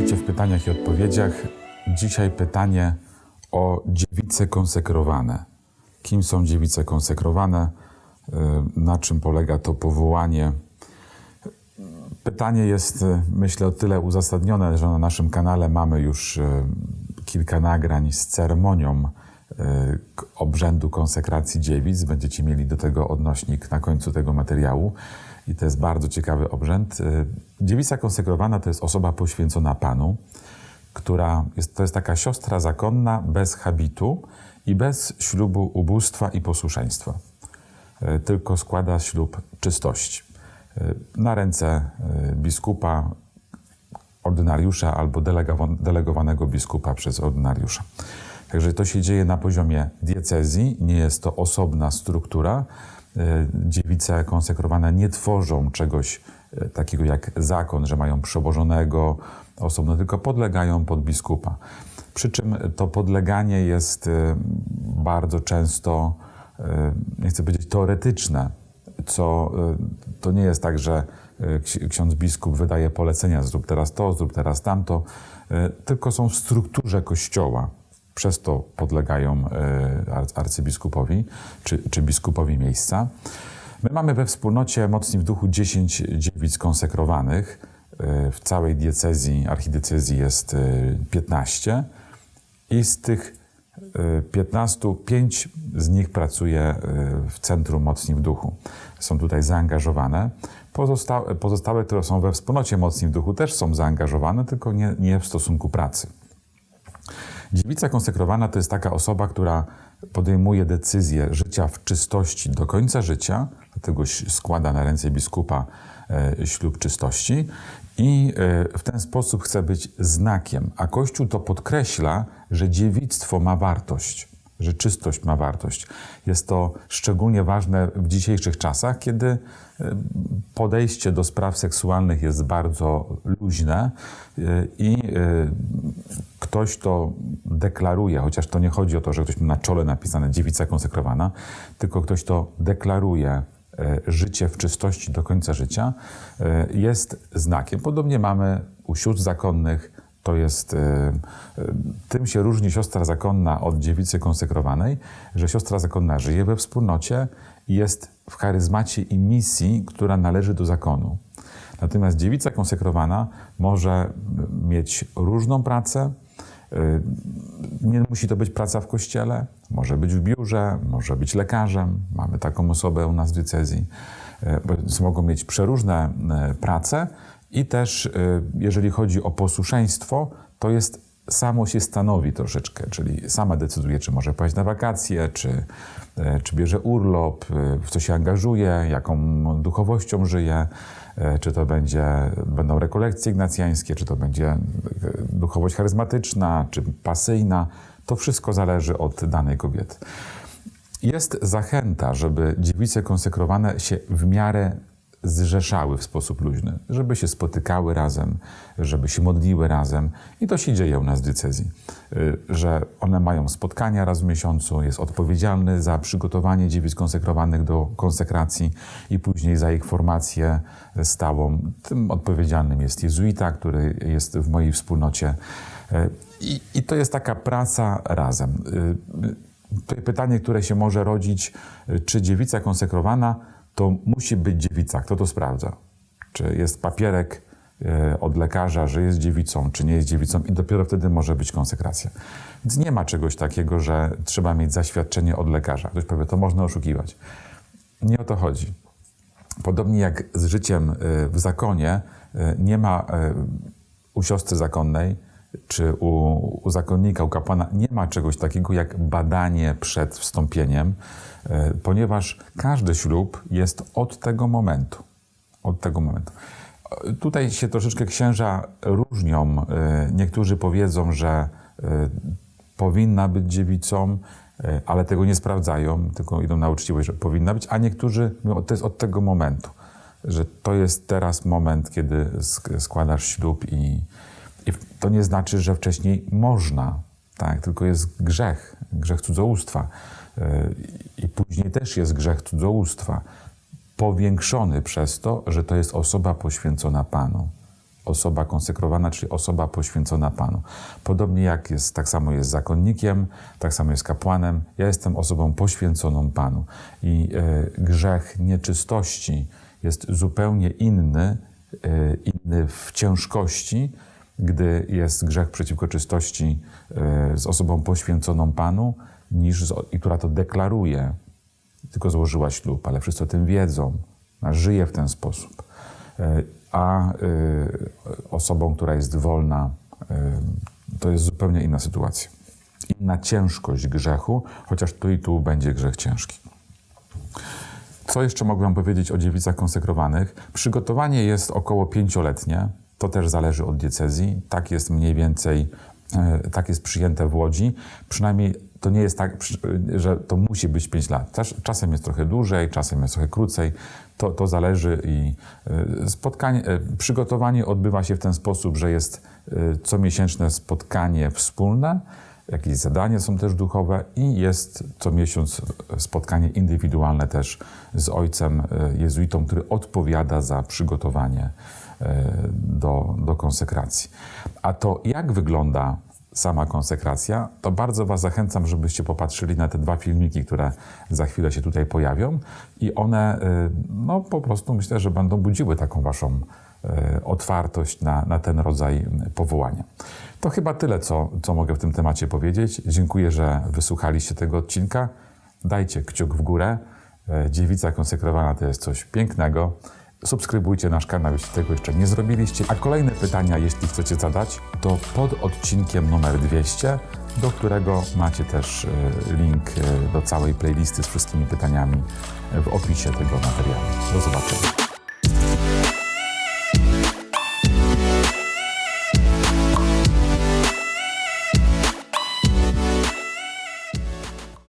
Witajcie w pytaniach i odpowiedziach. Dzisiaj pytanie o dziewice konsekrowane. Kim są dziewice konsekrowane? Y, Na czym polega to powołanie? Pytanie jest, y, myślę, o tyle uzasadnione, że na naszym kanale mamy już y, kilka nagrań z ceremonią obrzędu konsekracji dziewic. Będziecie mieli do tego odnośnik na końcu tego materiału. I to jest bardzo ciekawy obrzęd. Y, Dziewica konsekrowana to jest osoba poświęcona Panu, która jest, to jest taka siostra zakonna bez habitu i bez ślubu ubóstwa i posłuszeństwa. Y, Tylko składa ślub czystości. Y, Na ręce biskupa, ordynariusza albo delegowan- delegowanego biskupa przez ordynariusza. Także to się dzieje na poziomie diecezji, nie jest to osobna struktura. Y, Dziewice konsekrowane nie tworzą czegoś y, takiego jak zakon, że mają przełożonego osobno, tylko podlegają pod biskupa. Przy czym to podleganie jest y, bardzo często, nie chcę powiedzieć teoretyczne, co to nie jest tak, że ksi- ksiądz biskup wydaje polecenia, zrób teraz to, zrób teraz tamto, tylko są w strukturze kościoła. Przez to podlegają ar- arcybiskupowi czy, czy biskupowi miejsca. My mamy we wspólnocie Mocni w Duchu 10 dziewic konsekrowanych. Y, W całej diecezji, archidiecezji jest y, 15 i z tych y, 15, 5 z nich pracuje w Centrum Mocni w Duchu. Są tutaj zaangażowane. Pozostałe, pozostałe, które są we wspólnocie Mocni w Duchu, też są zaangażowane, tylko nie, nie w stosunku pracy. Dziewica konsekrowana to jest taka osoba, która podejmuje decyzję życia w czystości do końca życia, dlatego składa na ręce biskupa e, ślub czystości i e, w ten sposób chce być znakiem. A Kościół to podkreśla, że dziewictwo ma wartość, że czystość ma wartość. Jest to szczególnie ważne w dzisiejszych czasach, kiedy e, podejście do spraw seksualnych jest bardzo luźne i ktoś to deklaruje, chociaż to nie chodzi o to, że ktoś ma na czole napisane dziewica konsekrowana, tylko ktoś to deklaruje e, życie w czystości do końca życia, e, jest znakiem. Podobnie mamy u sióstr zakonnych, to jest, e, tym się różni siostra zakonna od dziewicy konsekrowanej, że siostra zakonna żyje we wspólnocie i jest w charyzmacie i misji, która należy do zakonu. Natomiast dziewica konsekrowana może mieć różną pracę. Y, Nie musi to być praca w kościele, może być w biurze, może być lekarzem. Mamy taką osobę u nas w diecezji. Y, mogą mieć przeróżne y, prace i też, jeżeli chodzi o posłuszeństwo, to jest samo się stanowi troszeczkę, czyli sama decyduje, czy może pojechać na wakacje, czy, e, czy bierze urlop, e, w co się angażuje, jaką duchowością żyje, e, czy to będzie, będą rekolekcje ignacjańskie, czy to będzie duchowość charyzmatyczna, czy pasyjna. To wszystko zależy od danej kobiety. Jest zachęta, żeby dziewice konsekrowane się w miarę zrzeszały w sposób luźny, żeby się spotykały razem, żeby się modliły razem. I to się dzieje u nas w diecezji, y, że one mają spotkania raz w miesiącu, jest odpowiedzialny za przygotowanie dziewic konsekrowanych do konsekracji i później za ich formację stałą. Tym odpowiedzialnym jest jezuita, który jest w mojej wspólnocie. Y, I, i to jest taka praca razem. Y, pytanie, które się może rodzić, czy dziewica konsekrowana to musi być dziewica? Kto to sprawdza? Czy jest papierek y, od lekarza, że jest dziewicą, czy nie jest dziewicą i dopiero wtedy może być konsekracja. Więc nie ma czegoś takiego, że trzeba mieć zaświadczenie od lekarza. Ktoś powie, to można oszukiwać. Nie o to chodzi. Podobnie jak z życiem y, w zakonie, y, nie ma u siostry zakonnej czy u, u zakonnika, u kapłana, nie ma czegoś takiego jak badanie przed wstąpieniem, y, ponieważ każdy ślub jest od tego momentu. Od tego momentu. Y, Tutaj się troszeczkę księża różnią. Y, Niektórzy powiedzą, że powinna być dziewicą, ale tego nie sprawdzają, tylko idą na uczciwość, że powinna być, a niektórzy mówią, to jest od tego momentu, że to jest teraz moment, kiedy sk- składasz ślub i, i to nie znaczy, że wcześniej można, tak? tylko jest grzech, grzech cudzołóstwa. Y, I później też jest grzech cudzołóstwa, powiększony przez to, że to jest osoba poświęcona Panu. osoba konsekrowana, czyli osoba poświęcona Panu. Podobnie jak jest, tak samo jest zakonnikiem, tak samo jest kapłanem. Ja jestem osobą poświęconą Panu. I e, grzech nieczystości jest zupełnie inny, e, inny w ciężkości, gdy jest grzech przeciwko czystości e, z osobą poświęconą Panu, niż z, i która to deklaruje, tylko złożyła ślub, ale wszyscy o tym wiedzą, żyje w ten sposób. E, A y, osobą, która jest wolna, to jest zupełnie inna sytuacja. Inna ciężkość grzechu, chociaż tu i tu będzie grzech ciężki. Co jeszcze mogłem powiedzieć o dziewicach konsekrowanych? Przygotowanie jest około pięcioletnie. To też zależy od diecezji. Tak jest mniej więcej, e, tak jest przyjęte w Łodzi. Przynajmniej to nie jest tak, że to musi być 5 lat. Czas- Czasem jest trochę dłużej, czasem jest trochę krócej. To, to zależy i e, spotkanie, e, przygotowanie odbywa się w ten sposób, że jest comiesięczne spotkanie wspólne, jakieś zadania są też duchowe i jest co miesiąc spotkanie indywidualne też z ojcem e, jezuitą, który odpowiada za przygotowanie e, do, do konsekracji. A to jak wygląda sama konsekracja, to bardzo Was zachęcam, żebyście popatrzyli na te dwa filmiki, które za chwilę się tutaj pojawią i one e, no po prostu myślę, że będą budziły taką Waszą e, otwartość na, na ten rodzaj powołania. To chyba tyle, co, co mogę w tym temacie powiedzieć. Dziękuję, że wysłuchaliście tego odcinka. Dajcie kciuk w górę. E, Dziewica konsekrowana to jest coś pięknego. Subskrybujcie nasz kanał, jeśli tego jeszcze nie zrobiliście. A kolejne pytania, jeśli chcecie zadać, to pod odcinkiem numer 200, do którego macie też e, link e, do całej playlisty z wszystkimi pytaniami w opisie tego materiału. Do zobaczenia.